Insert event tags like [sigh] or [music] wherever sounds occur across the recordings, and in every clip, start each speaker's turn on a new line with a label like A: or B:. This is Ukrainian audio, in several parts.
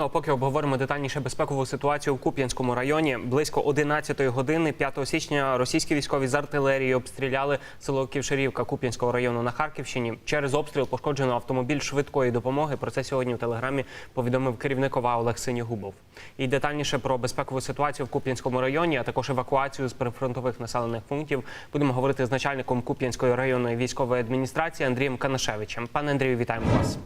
A: Ну а поки обговоримо детальніше безпекову ситуацію в Куп'янському районі. Близько 11-ї години 5 січня російські військові з артилерії обстріляли село Ківшерівка Куп'янського району на Харківщині. Через обстріл пошкоджено автомобіль швидкої допомоги. Про це сьогодні в телеграмі повідомив керівник ОВА Олег Синігубов. І детальніше про безпекову ситуацію в Куп'янському районі, а також евакуацію з прифронтових населених пунктів. Будемо говорити з начальником Куп'янської районної військової адміністрації Андрієм Канашевичем. Пане Андрію, вітаємо вас.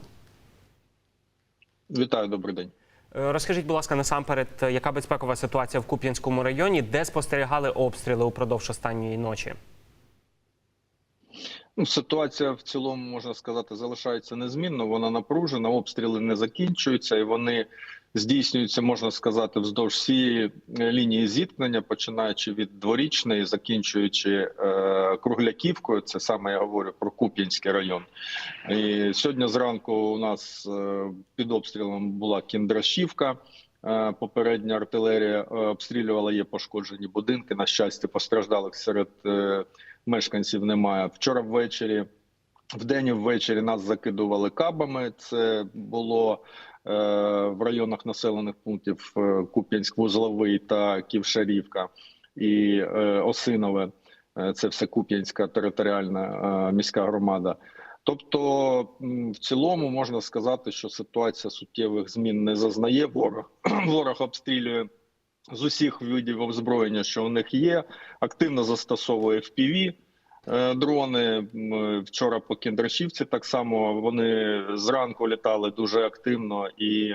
B: Вітаю, добрий день.
A: Е, Розкажіть, будь ласка, насамперед, яка безпекова ситуація в Куп'янському районі, де спостерігали обстріли упродовж останньої ночі?
B: Ну, ситуація в цілому можна сказати залишається незмінно. Вона напружена, обстріли не закінчуються, і вони здійснюються, можна сказати, вздовж всієї е, лінії зіткнення, починаючи від дворічної, закінчуючи е, Кругляківкою. Це саме я говорю про Куп'янський район. І сьогодні зранку у нас е, під обстрілом була Кіндрашівка. Е, Попередня артилерія обстрілювала є пошкоджені будинки. На щастя, постраждалих серед мешканців немає. Вчора ввечері, вдень і ввечері нас закидували кабами. Це було в районах населених пунктів е, Куп'янськ, Вузловий та Ківшарівка і е, Осинове. Е, Це все Куп'янська територіальна е, міська громада. Тобто, в цілому можна сказати, що ситуація суттєвих змін не зазнає. Ворог [clears throat] ворог обстрілює з усіх видів озброєння, що у них є. Активно застосовує FPV е, дрони. Вчора по Кіндрашівці так само вони зранку літали дуже активно і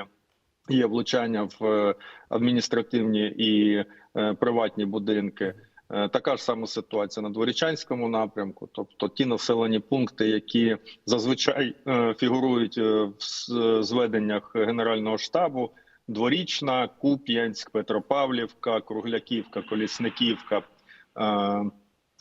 B: є влучання в е, адміністративні і е, приватні будинки. Е, Така ж сама ситуація на Дворічанському напрямку, тобто ті населені пункти, які зазвичай е, фігурують е, в зведеннях Генерального штабу: Дворічна, Куп'янськ, Петропавлівка, Кругляківка, Колісниківка.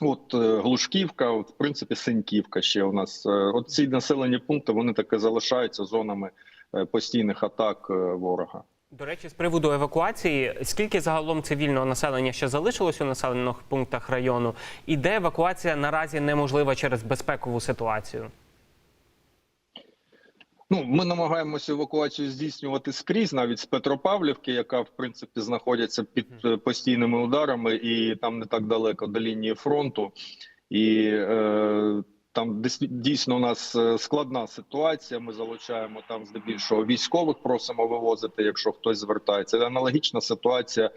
B: От е, Глушківка, от, в принципі, Синьківка ще у нас. Е, От ці населені пункти вони таки залишаються зонами е, постійних атак ворога.
A: До речі, з приводу евакуації, скільки загалом цивільного населення ще залишилось у населених пунктах району, і де евакуація наразі неможлива через безпекову ситуацію?
B: Ну, ми намагаємося евакуацію здійснювати скрізь, навіть з Петропавлівки, яка в принципі знаходиться під е, постійними ударами, і там не так далеко до лінії фронту. І е, там дійсно у нас е, складна ситуація. Ми залучаємо там здебільшого військових, просимо вивозити, якщо хтось звертається. Аналогічна ситуація.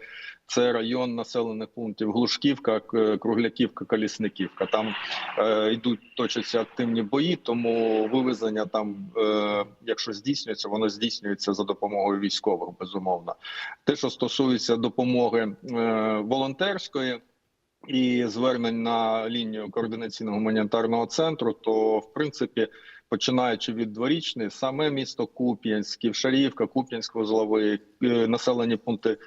B: Це район населених пунктів Глушківка, Кругляківка, Колісниківка. Там е, йдуть точаться активні бої, тому вивезення там, е, якщо здійснюється, воно здійснюється за допомогою військових, безумовно. Те, що стосується допомоги е, волонтерської. І звернень на лінію координаційного гуманітарного центру, то в принципі, починаючи від дворічної, саме місто Куп'янськ, Ківшарівка, Куп'янськ, Вузловий, е, населені пункти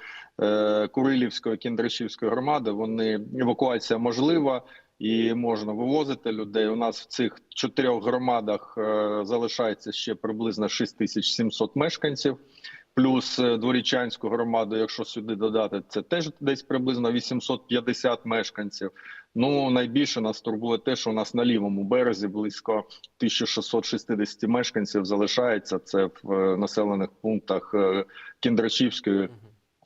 B: е, Курилівської, Кіндрашівської громади, вони евакуація можлива і можна вивозити людей. У нас в цих чотирьох громадах е, залишається ще приблизно 6700 мешканців. Плюс е, дворічанську громаду, якщо сюди додати, це теж десь приблизно 850 мешканців. Ну найбільше нас турбує те, що у нас на лівому березі близько 1660 мешканців залишається. Це в е, населених пунктах е, Кіндрачівської,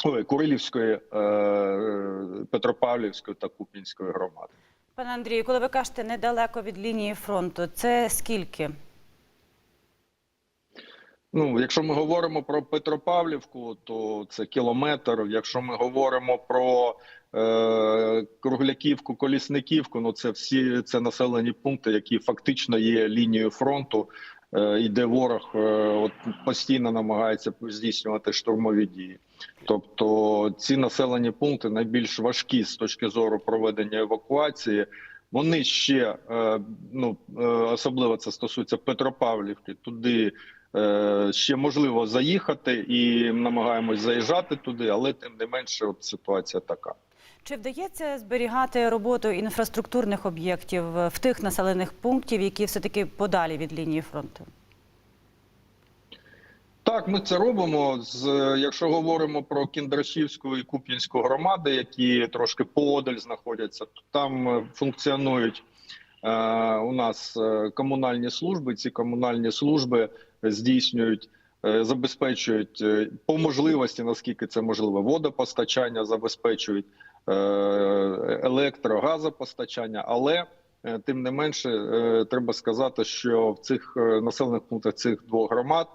B: ой, Курилівської, Петропавлівської та Куп'янської громади.
C: Пане Андрію, коли ви кажете недалеко від лінії фронту, це скільки?
B: Ну, якщо ми говоримо про Петропавлівку, то це кілометр. Якщо ми говоримо про е, Кругляківку, Колісниківку, ну це всі це населені пункти, які фактично є лінією фронту, е, і де ворог е, от постійно намагається здійснювати штурмові дії. Тобто ці населені пункти найбільш важкі з точки зору проведення евакуації. Вони ще е, ну е, особливо це стосується Петропавлівки. Туди ще можливо заїхати і намагаємось заїжджати туди, але тим не менше, от ситуація така.
C: Чи вдається зберігати роботу інфраструктурних об'єктів в тих населених пунктів, які все-таки подалі від лінії фронту?
B: Так, ми це робимо. З якщо говоримо про Кіндрашівську і Куп'янську громади, які трошки поодаль знаходяться, то там е, функціонують е, у нас е, комунальні служби. Ці комунальні служби здійснюють е, забезпечують е, по можливості, наскільки це можливо, водопостачання, забезпечують е, електро, газопостачання, але е, тим не менше е, треба сказати, що в цих е, населених пунктах цих двох громад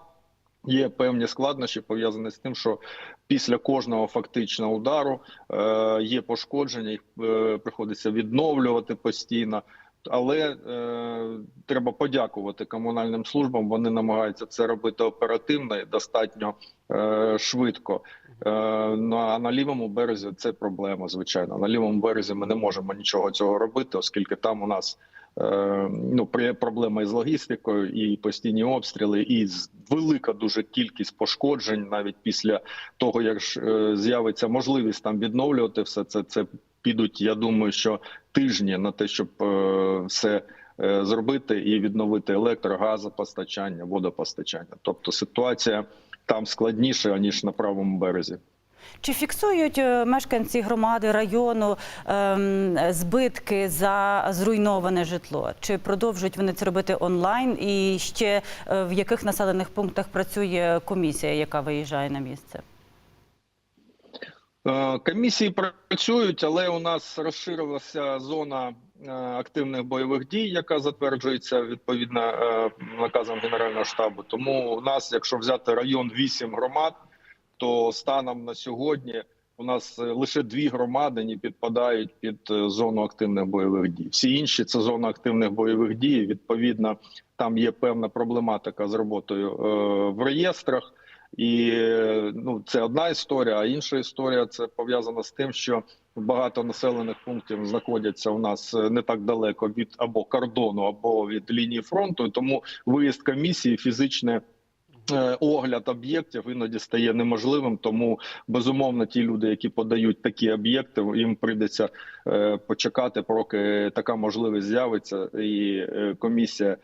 B: є певні складнощі пов'язані з тим, що після кожного фактичного удару е, є пошкодження, їх е, приходиться відновлювати постійно. Але е, треба подякувати комунальним службам. Вони намагаються це робити оперативно і достатньо е, швидко. Е, ну, а на лівому березі це проблема. Звичайно, на лівому березі ми не можемо нічого цього робити, оскільки там у нас е, ну проблема із логістикою, і постійні обстріли, і велика дуже кількість пошкоджень навіть після того, як е, з'явиться можливість там відновлювати все це. Це підуть. Я думаю, що тижні на те, щоб е, все е, зробити і відновити електро, газопостачання, водопостачання. Тобто ситуація там складніша ніж на правому березі.
C: Чи фіксують е, мешканці громади району ем, збитки за зруйноване житло? Чи продовжують вони це робити онлайн? І ще в яких населених пунктах працює комісія, яка виїжджає на місце?
B: Е, Комісії працюють, але у нас розширилася зона е, активних бойових дій, яка затверджується відповідно е, наказом Генерального штабу. Тому у нас, якщо взяти район 8 громад, то станом на сьогодні у нас лише дві громади не підпадають під зону активних бойових дій. Всі інші це зона активних бойових дій. Відповідно, там є певна проблематика з роботою в реєстрах. І ну це одна історія. А інша історія це пов'язана з тим, що багато населених пунктів знаходяться у нас е, не так далеко від або кордону, або від лінії фронту. Тому виїзд комісії, фізичне е, огляд об'єктів іноді стає неможливим. Тому безумовно, ті люди, які подають такі об'єкти, їм прийдеться е, почекати, поки така можливість з'явиться, і комісія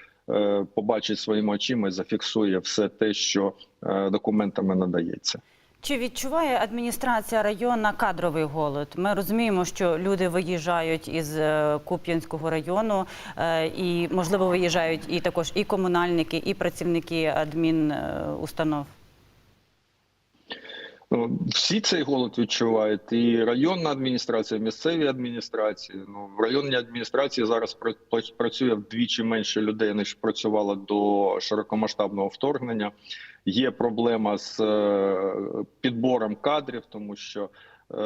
B: побачить своїми очима і зафіксує все те, що е, документами надається.
C: Чи відчуває адміністрація району кадровий голод? Ми розуміємо, що люди виїжджають із е, Куп'янського району, е, і можливо виїжджають і також і комунальники, і працівники адмінустанов.
B: Ну, Всі цей голод відчувають. І районна адміністрація, і місцеві адміністрації. Ну в районній адміністрації зараз пра- пра- працює вдвічі менше людей ніж працювало до широкомасштабного вторгнення. Є проблема з е, підбором кадрів, тому що е,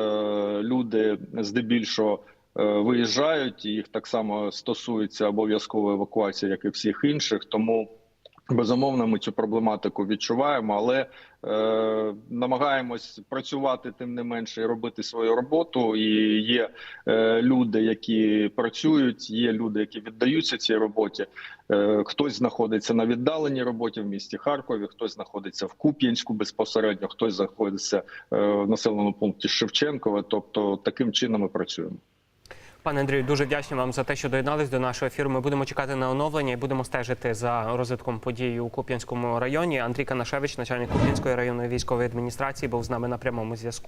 B: люди здебільшого е, виїжджають, і їх так само стосується обов'язкова евакуація, як і всіх інших. Тому Безумовно, ми цю проблематику відчуваємо, але е, намагаємось працювати тим не менше і робити свою роботу. І є е, люди, які працюють, є люди, які віддаються цій роботі. Е, хтось знаходиться на віддаленій роботі в місті Харкові, хтось знаходиться в Куп'янську безпосередньо, хтось знаходиться е, в населеному пункті Шевченкове. Тобто таким чином ми працюємо.
A: Пане Андрію, дуже вдячні вам за те, що доєднались до нашого ефіру. Ми будемо чекати на оновлення і будемо стежити за розвитком подій у Куп'янському районі. Андрій Канашевич, начальник Куп'янської районної військової адміністрації, був з нами на прямому зв'язку.